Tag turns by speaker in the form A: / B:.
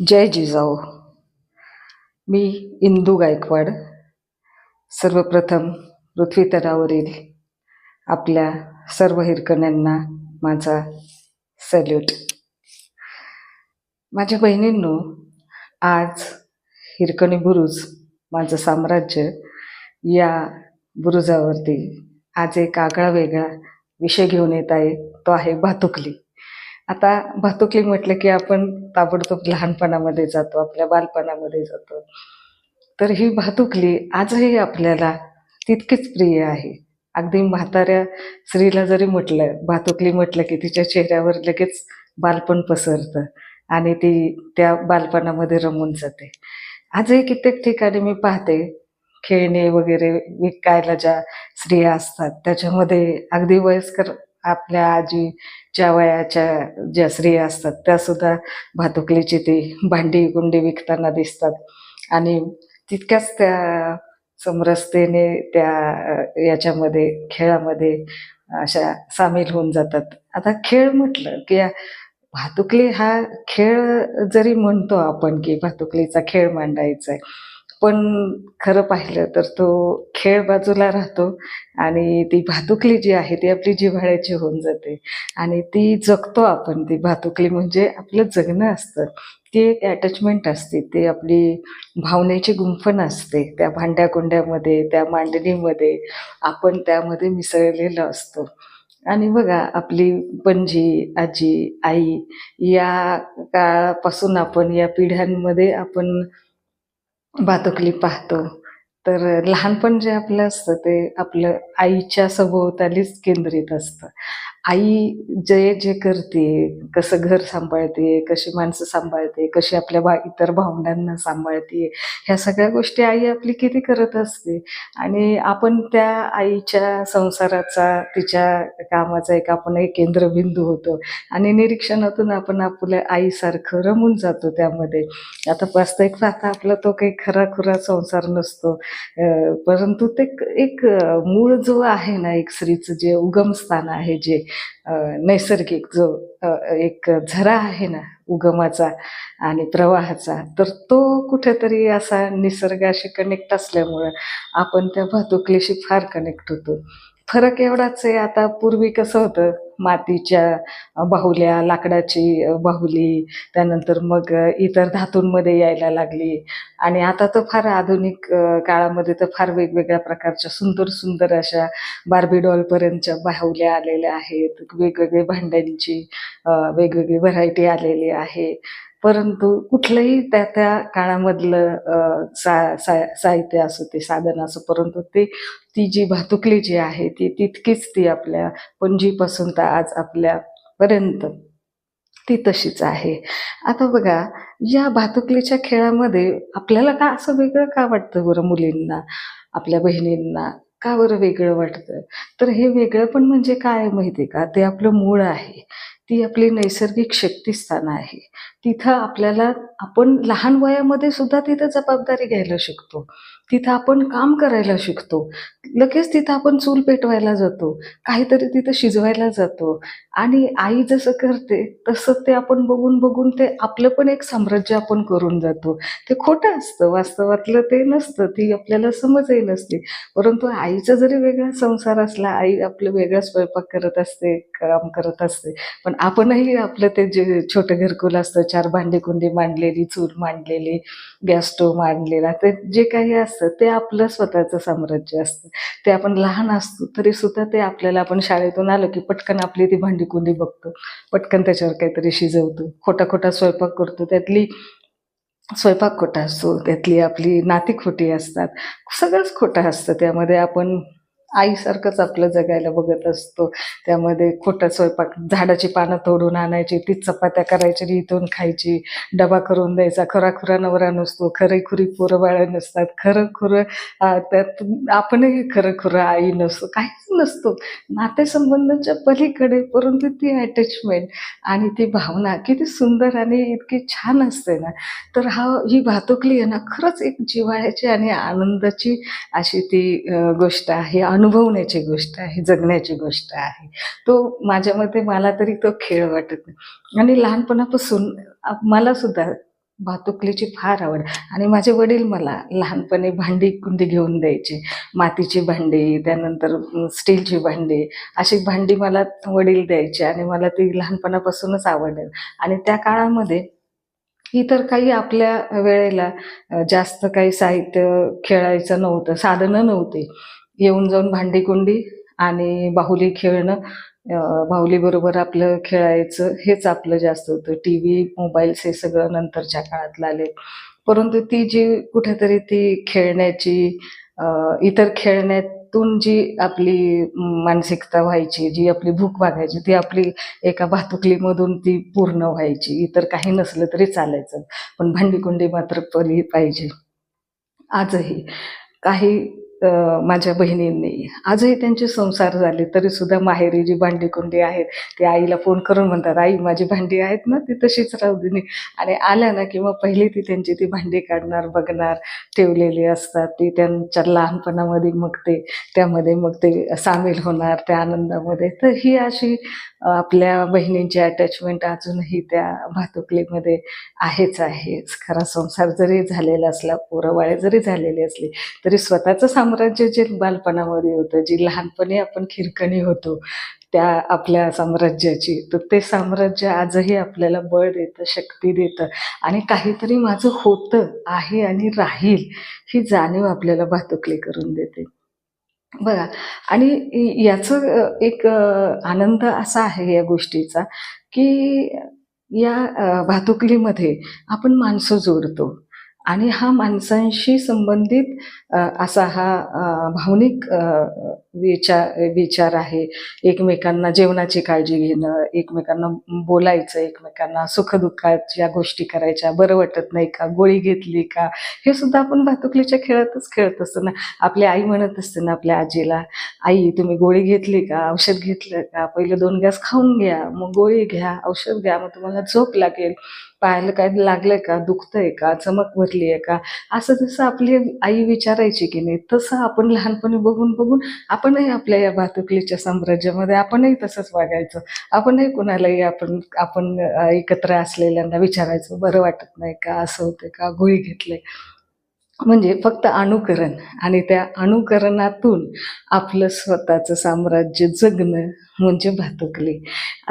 A: जय जिजाऊ. मी इंदू गायकवाड. सर्वप्रथम पृथ्वीतरावरील आपल्या सर्व हिरकण्यांना माझा सल्यूट. माझ्या बहिणींनो आज हिरकणी बुरुज माझं साम्राज्य या बुरुजावरती आज एक आगळा वेगळा विषय घेऊन येत आहे तो आहे भातुकली. आता भातुकली म्हटलं की आपण ताबडतोब लहानपणामध्ये जातो आपल्या बालपणामध्ये जातो. तर ही भातुकली आजही आपल्याला तितकीच प्रिय आहे. अगदी म्हाताऱ्या स्त्रीला जरी म्हटलं भातुकली म्हटलं की तिच्या चेहऱ्यावर लगेच बालपण पसरतं आणि ती त्या बालपणामध्ये रमून जाते. आजही कित्येक ठिकाणी मी पाहते खेळणे वगैरे विकायला ज्या स्त्रिया असतात त्याच्यामध्ये अगदी वयस्कर आपल्या आजीच्या वयाच्या ज्या स्त्रिया असतात त्या सुद्धा भातुकलीची ती भांडी गुंडी विकताना दिसतात. आणि तितक्याच त्या समरसतेने त्या याच्यामध्ये खेळामध्ये अशा सामील होऊन जातात. आता खेळ म्हटलं की भातुकली हा खेळ जरी म्हणतो आपण की भातुकलीचा खेळ मांडायचा आहे पण खरं पाहिलं तर तो खेळ बाजूला राहतो आणि ती भातुकली जी आहे ती आपली जिव्हाळ्याची होऊन जाते. आणि ती जगतो आपण ती भातुकली म्हणजे आपलं जगणं असतं. ती एक अटॅचमेंट असते ती आपली भावनेची गुंफण असते. त्या भांड्या कुंड्यामध्ये त्या मांडणीमध्ये आपण त्यामध्ये मिसळलेलो असतो. आणि बघा आपली पणजी आजी आई या काळापासून आपण या पिढ्यांमध्ये आपण बातुकली पाहतो. तर लहानपण जे आपलं असतं ते आपलं आईच्या सभोवतालीच केंद्रित असतं. आई जे जे करते कसं घर सांभाळते कशी माणसं सांभाळते कशी आपल्या बा इतर भावंडांना सांभाळते ह्या सगळ्या गोष्टी आई आपली किती करत असते. आणि आपण त्या आईच्या संसाराचा तिच्या कामाचा एक आपण एक केंद्रबिंदू होतो. आणि निरीक्षणातून आपण आपल्या आईसारखं रमून जातो त्यामध्ये. आता वास्तविक पाहता आपला तो काही खरा खुरा संसार नसतो. परंतु ते एक मूळ जो आहे ना एक स्त्रीचं जे उगमस्थान आहे जे नैसर्गिक जो एक झरा आहे ना उगमाचा आणि प्रवाहाचा तर तो कुठेतरी असा निसर्गाशी कनेक्ट असल्यामुळं आपण त्या भातुकलीशी फार कनेक्ट होतो. फरक एवढाच आहे आता पूर्वी कसं होतं मातीच्या बाहुल्या लाकडाची बाहुली त्यानंतर मग इतर धातूंमध्ये यायला लागली. आणि आता तर फार आधुनिक काळामध्ये तर फार वेगवेगळ्या प्रकारच्या सुंदर सुंदर अशा बार्बी डॉलपर्यंतच्या बाहुल्या आलेल्या आहेत. वेगवेगळे भांड्यांची वेगवेगळी व्हरायटी आलेली आहे. परंतु कुठलंही त्या त्या काळामधलं सा साहित्य असो ते साधन असो परंतु ते ती जी भातुकली जी आहे ती तितकीच ती आपल्या पणजीपासून तर आज आपल्यापर्यंत ती तशीच आहे. आता बघा या भातुकलीच्या खेळामध्ये आपल्याला का असं वेगळं का वाटतं बरं मुलींना आपल्या बहिणींना? का बरं वेगळं वाटतं? तर हे वेगळं पण म्हणजे काय माहिती आहे का? ते आपलं मूळ आहे. ती आपली नैसर्गिक शक्तिस्थान आहे. तिथं आपल्याला आपण लहान वयामध्ये सुद्धा तिथं जबाबदारी घ्यायला शिकतो. तिथं आपण काम करायला शिकतो. लगेच तिथं आपण चूल पेटवायला जातो. काहीतरी तिथं शिजवायला जातो. आणि आई जसं करते तसं ते आपण बघून बघून ते आपलं पण एक साम्राज्य आपण करून जातो. ते खोटं असतं. वास्तवातलं ते नसतं. ती आपल्याला समजही नसते. परंतु आईचा जरी वेगळा संसार असला आई आपलं वेगळा स्वयंपाक करत असते काम करत असते. पण आपणही आपलं ते जे छोटं घरकुल असतं चार भांडी कुंडी मांडलेली चूल मांडलेली गॅस स्टोव मांडलेला ते जे काही असतं ते आपलं स्वतःचं साम्राज्य असतं. ते आपण लहान असतो तरी सुद्धा ते आपल्याला आपण शाळेतून आलो की पटकन आपली ती भांडी कुंडी बघतो. पटकन त्याच्यावर काहीतरी शिजवतो. खोटा खोटा स्वयंपाक करतो. त्यातली स्वयंपाक खोटा असतो त्यातली आपली नाती खोटी असतात. सगळंच खोटं असतं. त्यामध्ये आपण आईसारखंच आपलं जगायला बघत असतो. त्यामध्ये खोटा स्वयंपाक झाडाची पानं तोडून आणायची तीच चपात्या करायची आणि इथून खायची डबा करून द्यायचा. खरा खुरा नवरा नसतो खरे खुरी पोरं बाळ नसतात खरं खुरं त्यात आपणही खरं खुरं आई नसतो. काहीच नसतो. नातेसंबंधाच्या पलीकडे परंतु ती अटॅचमेंट आणि ती भावना किती सुंदर आणि इतकी छान असते ना. तर हा ही भातुकली आहे ना खरंच एक जिव्हाळ्याची आणि आनंदाची अशी ती गोष्ट आहे अनुभवण्याची गोष्ट आहे जगण्याची गोष्ट आहे. तो माझ्या मते मला तरी तो खेळ वाटत नाही. आणि लहानपणापासून मला सुद्धा भातुकलीची फार आवड. आणि माझे वडील मला लहानपणी भांडी कुंडी घेऊन द्यायचे. मातीची भांडी त्यानंतर स्टीलची भांडी अशी भांडी मला वडील द्यायचे आणि मला ती लहानपणापासूनच आवडेल. आणि त्या काळामध्ये इतर काही आपल्या वेळेला जास्त काही साहित्य खेळायचं नव्हतं साधनं नव्हती. येऊन जाऊन भांडी कुंडी आणि बाहुली खेळणं अ, बाहुलीबरोबर आपलं खेळायचं हेच आपलं जास्त होतं. टी व्ही मोबाईल्स हे सगळं नंतरच्या काळातलं आले परंतु ती जी कुठेतरी ती खेळण्याची इतर खेळण्यातून जी आपली मानसिकता व्हायची जी आपली भूक भागायची ती आपली एका भातुकलीमधून ती पूर्ण व्हायची. इतर काही नसलं तरी चालायचं. पण भांडीकुंडी मात्र पली पाहिजे. आजही काही माझ्या बहिणींनी. आजही त्यांचे संसार झाले तरी सुद्धा माहेरी जी भांडीकुंडी आहेत ती आईला फोन करून म्हणतात आई माझी भांडी आहेत ना ती तशीच राहू दे. आणि आल्या ना किंवा पहिली ती त्यांची ती भांडी काढणार बघणार ठेवलेली असतात ती त्यांच्या लहानपणामध्ये मग ते त्यामध्ये मग ते सामील होणार त्या आनंदामध्ये. तर ही अशी आपल्या बहिणींची अटॅचमेंट अजूनही त्या भातुकलीमध्ये आहेच आहेच. खरा संसार जरी झालेला असला पोरवाळे जरी झालेली असली तरी स्वतःचं साम्राज्य जे बालपणामध्ये होतं जी लहानपणी आपण खिरकणी होतो त्या आपल्या साम्राज्याची तर ते साम्राज्य आजही आपल्याला बळ देतं शक्ती देतं आणि काहीतरी माझं होतं आहे आणि राहील ही जाणीव आपल्याला भातुकली करून देते. बघा आणि याचं एक आनंद असा आहे या गोष्टीचा की या भातुकलीमध्ये आपण माणसं जोडतो. आणि हा माणसांशी संबंधित असा हा भावनिक विचार विचार आहे. एकमेकांना जेवणाची काळजी घेणं एकमेकांना बोलायचं एकमेकांना सुखदुःखाच्या गोष्टी करायच्या बरं वाटत नाही का गोळी घेतली का हे सुद्धा आपण भातुकलीच्या खेळातच खेळत असतो ना आपली आई म्हणत असते ना आपल्या आजीला आई तुम्ही गोळी घेतली का औषध घेतलं का पहिले दोन गॅस खाऊन घ्या मग गोळी घ्या औषध घ्या मग तुम्हाला झोप लागेल. पायाला काय लागलंय का? दुखतंय का? चमक भरली आहे का? असं जसं आपली आई विचारायची की नाही तसं आपण लहानपणी बघून बघून आपणही आपल्या या भातुकलीच्या साम्राज्यामध्ये आपणही तसंच वागायचं. आपणही कुणालाही आपण आपण एकत्र असलेल्यांना विचारायचं बरं वाटत नाही का? असं होतं का? गोळी घेतले म्हणजे फक्त अनुकरण आणि त्या अनुकरणातून आपलं स्वतःचं साम्राज्य जगणं म्हणजे भातुकली